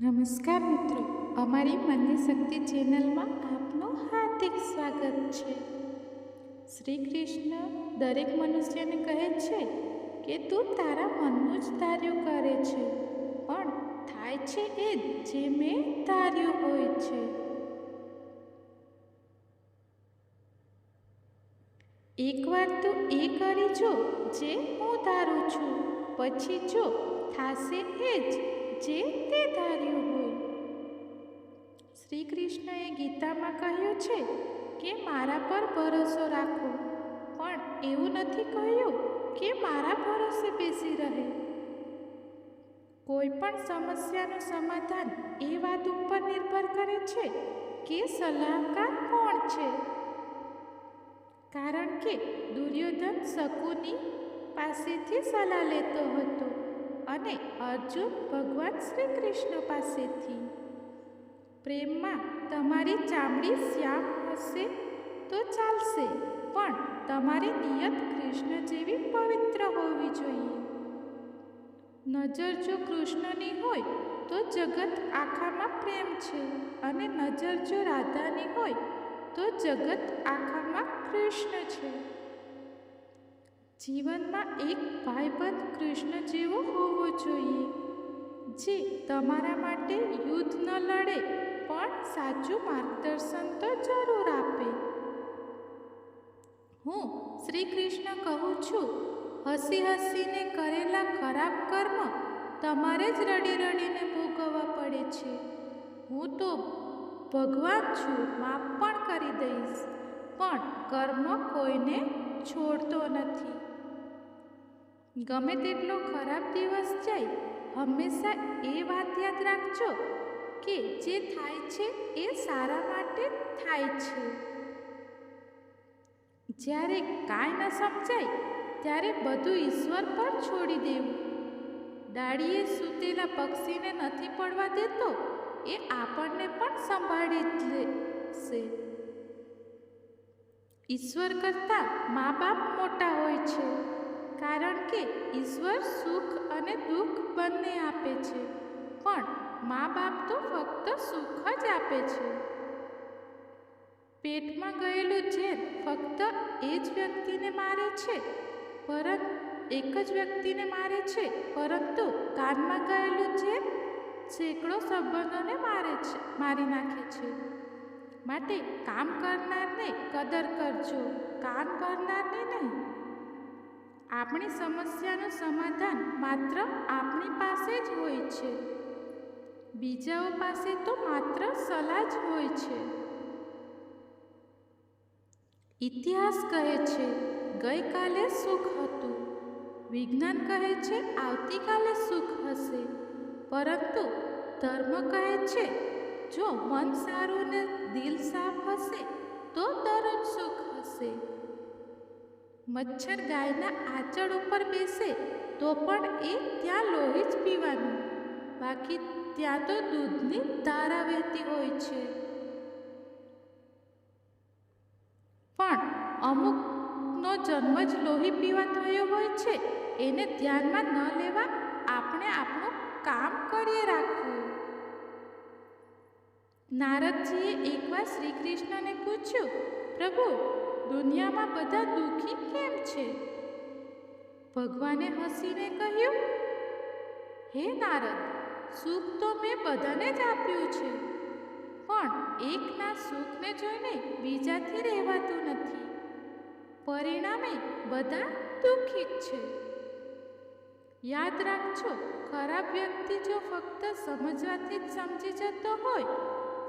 નમસ્કાર મિત્રો, અમારી મનની શક્તિ ચેનલમાં આપનું હાર્દિક સ્વાગત છે. શ્રી કૃષ્ણ દરેક મનુષ્યને કહે છે કે તું તારા મનનું જ ધાર્યું કરે છે, પણ થાય છે એ જ જે મેં ધાર્યું હોય છે. એકવાર તું એ કરી જો જે હું ધારું છું, પછી જો થાશે એ જ જે તે ધાર્યું હોય. શ્રી કૃષ્ણએ ગીતામાં કહ્યું છે કે મારા પર ભરોસો રાખો. પણ એવું નથી કહ્યું કે મારા ભરોસે બેસી રહે. કોઈ પણ સમસ્યાનું સમાધાન એ વાત ઉપર નિર્ભર કરે છે કે સલાહકાર કોણ છે? કારણ કે દુર્યોધન શકુની પાસેથી સલાહ લેતો હતો. અને અર્જુન ભગવાન શ્રી કૃષ્ણ પાસેથી. પ્રેમમાં તમારી ચામડી શ્યામ હશે તો ચાલશે, પણ તમારી નિયત કૃષ્ણ જેવી પવિત્ર હોવી જોઈએ. નજર જો કૃષ્ણની હોય તો જગત આખામાં પ્રેમ છે અને નજર જો રાધાની હોય તો જગત આખામાં કૃષ્ણ છે. જીવનમાં એક ભાઈબંધ કૃષ્ણ જેવો હોવો જોઈએ, જે તમારા માટે યુદ્ધ ન લડે, પણ સાચું માર્ગદર્શન તો જરૂર આપે. હું શ્રી કૃષ્ણ કહું છું, હસી હસીને કરેલા ખરાબ કર્મ તમારે જ રડી રડીને ભોગવવા પડે છે. હું તો ભગવાન છું, માફ પણ કરી દઈશ, પણ કર્મ કોઈને છોડતો નથી. ગમે તેટલો ખરાબ દિવસ જાય, હંમેશા એ વાત યાદ રાખજો કે જે થાય છે એ સારા માટે થાય છે. જ્યારે કાંઈ ન સમજાય, ત્યારે બધું ઈશ્વર પર છોડી દેવું. ડાળીએ સૂતેલા પક્ષીને નથી પડવા દેતો, એ આપણને પણ સંભાળી લેશે ઈશ્વર કરતાં મા બાપ મોટા હોય છે. કારણ કે ઈશ્વર સુખ અને દુઃખ બંને આપે છે, પણ મા બાપ તો ફક્ત સુખ જ આપે છે. પેટમાં ગયેલું ઝેર ફક્ત એ જ વ્યક્તિને મારે છે પરંતુ એક જ વ્યક્તિને મારે છે, પરંતુ કાનમાં ગયેલું ઝેર સેંકડો સંબંધોને મારે છે, મારી નાખે છે. માટે કામ કરનારને કદર કરજો, કાન કરનારને નહીં. આપણી સમસ્યાનું સમાધાન માત્ર આપણી પાસે જ હોય છે. બીજાઓ પાસે તો માત્ર સલાહ જ હોય છે. ઇતિહાસ કહે છે, ગઈકાલે સુખ હતું. વિજ્ઞાન કહે છે, આવતીકાલે સુખ હશે. પરંતુ ધર્મ કહે છે, જો મન સારું ને દિલ સાફ હશે, તો દરરોજ સુખ હશે. મચ્છર ગાયના આંચળ ઉપર બેસે તો પણ એ ત્યાં લોહી જ પીવાનું. બાકી ત્યાં તો દૂધની ધારા વહેતી હોય છે. પણ અમુકનો જન્મ જ લોહી પીવા થયો હોય છે, એને ધ્યાનમાં ન લેવા આપણે આપણું કામ કરીએ રાખવું. નારદજીએ એકવાર શ્રી કૃષ્ણને પૂછ્યું, પ્રભુ, દુનિયામાં બધા દુઃખી ભગવાને હસીને કહ્યું, હે નારદ, સુખ તો મેં બધાને જ આપ્યું છે, પણ એકના સુખને જોઈને બીજાથી રહેવાતું નથી. પરિણામે બધા દુઃખી જ છે. યાદ રાખજો, ખરાબ વ્યક્તિ જો ફક્ત સમજવાથી જ સમજી જતો હોય,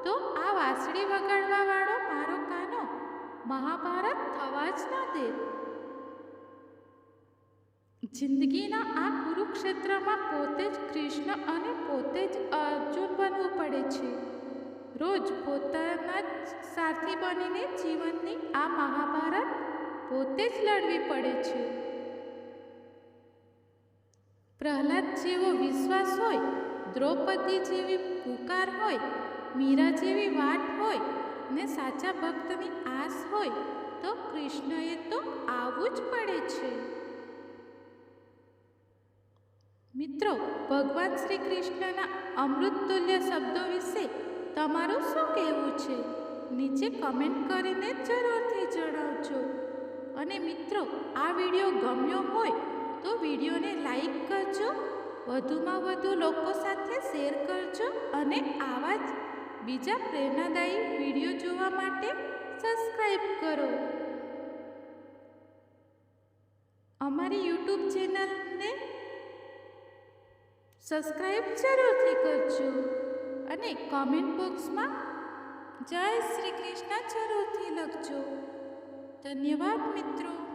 તો આ વાંસળી વગાડવાવાળો મારો કાનો મહાભારત થવા જ ન દે. જિંદગીના આ કુરુક્ષેત્રમાં પોતે જ કૃષ્ણ અને પોતે જ અર્જુન બનવું પડે છે. રોજ પોતાના જ સાથી બનીને જીવનની આ મહાભારત પોતે જ લડવી પડે છે. પ્રહલાદ જેવો વિશ્વાસ હોય, દ્રૌપદી જેવી પુકાર હોય, મીરા જેવી વાટ હોય ને સાચા ભક્તની આસ હોય તો કૃષ્ણએ તો આવવું જ પડે છે. મિત્રો, ભગવાન શ્રી કૃષ્ણના અમૃતતુલ્ય શબ્દો વિશે તમારું શું કહેવું છે? નીચે કમેન્ટ કરીને જરૂરથી જણાવજો. અને મિત્રો, આ વીડિયો ગમ્યો હોય તો વિડીયોને લાઈક કરજો, વધુમાં વધુ લોકો સાથે શેર કરજો અને આવા જ બીજા પ્રેરણાદાયી વીડિયો જોવા માટે સબસ્ક્રાઈબ કરો. અમારી યુટ્યુબ ચેનલને સબસ્ક્રાઈબ જરૂરથી કરજો અને કોમેન્ટ બોક્સમાં જય શ્રી કૃષ્ણ જરૂરથી લખજો. ધન્યવાદ મિત્રો.